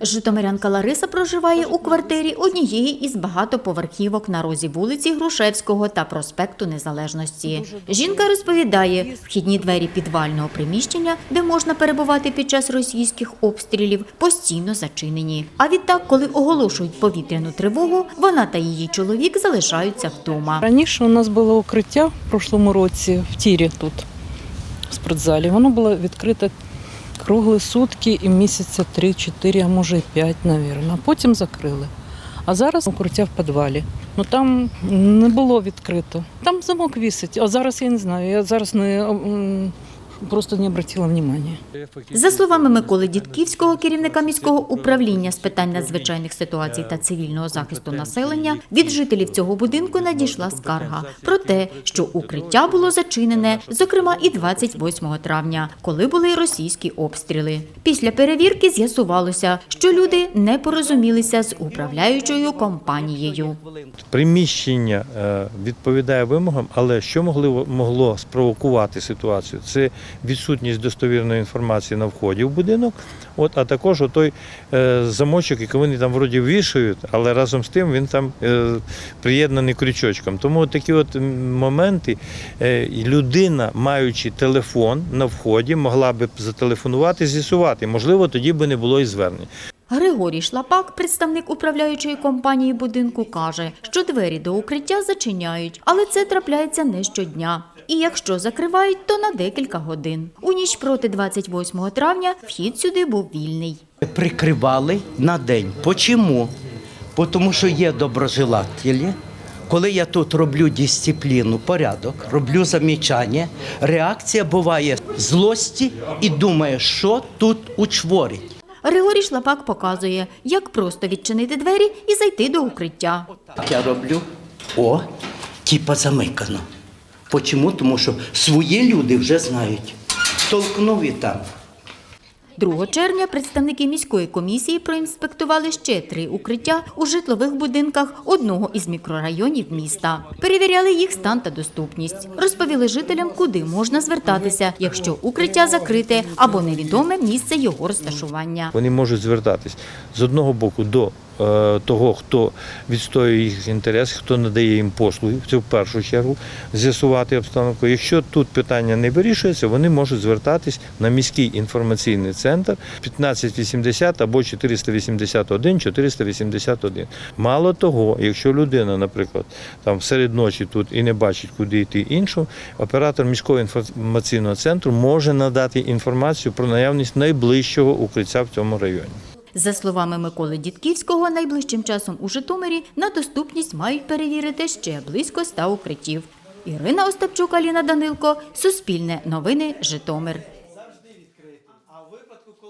Житомирянка Лариса проживає у квартирі однієї із багатоповерхівок на розі вулиці Грушевського та проспекту Незалежності. Жінка розповідає, вхідні двері підвального приміщення, де можна перебувати під час російських обстрілів, постійно зачинені. А відтак, коли оголошують повітряну тривогу, вона та її чоловік залишаються вдома. Раніше у нас було укриття в прошлому році в тірі тут, в спортзалі. Воно було відкрите круглі сутки і місяця 3-4, а може і 5, мабуть. Потім закрили. А зараз укриття в підвалі. Ну там не було відкрито. Там замок вісить. А зараз я не знаю. Я зараз не просто не обратила внимання. За словами Миколи Дідківського, керівника міського управління з питань надзвичайних ситуацій та цивільного захисту населення, від жителів цього будинку надійшла скарга про те, що укриття було зачинене, зокрема і 28 травня, коли були російські обстріли. Після перевірки з'ясувалося, що люди не порозумілися з управляючою компанією. приміщення е, відповідає вимогам, але що могли, могло спровокувати ситуацію? Це відсутність достовірної інформації на вході в будинок, от, а також той е, замочок, який вони там вроді вішають, але разом з тим він там е, приєднаний крючочком. Тому такі от моменти е, людина, маючи телефон на вході, могла би зателефонувати, з'ясувати. Можливо, тоді би не було і звернень. Григорій Шлапак, представник управляючої компанії будинку, каже, що двері до укриття зачиняють, але це трапляється не щодня. І якщо закривають, то на декілька годин. У ніч проти 28 травня вхід сюди був вільний. прикривали на день. Почому? Тому що є доброжелателі. Коли я тут роблю дисципліну, порядок, роблю замічання, реакція буває злості і думає, що тут учворить. Григорій Шлапак показує, як просто відчинити двері і зайти до укриття. Я роблю. О, типа замикано. Почому? Тому що свої люди вже знають. Толкнув і там. 2 червня представники міської комісії проінспектували ще три укриття у житлових будинках одного із мікрорайонів міста. Перевіряли їх стан та доступність. Розповіли жителям, куди можна звертатися, якщо укриття закрите або невідоме місце його розташування. Вони можуть звертатись з одного боку до того, хто відстоює їх інтерес, хто надає їм послуги, це в першу чергу з'ясувати обстановку. Якщо тут питання не вирішується, вони можуть звертатись на міський інформаційний центр 1580 або 481 481. Мало того, якщо людина, наприклад, там серед ночі тут і не бачить, куди йти іншому, оператор міського інформаційного центру може надати інформацію про наявність найближчого укриття в цьому районі. За словами Миколи Дідківського, найближчим часом у Житомирі на доступність мають перевірити ще близько ста укриттів. Ірина Остапчук, Аліна Данилко, Суспільне новини, Житомир.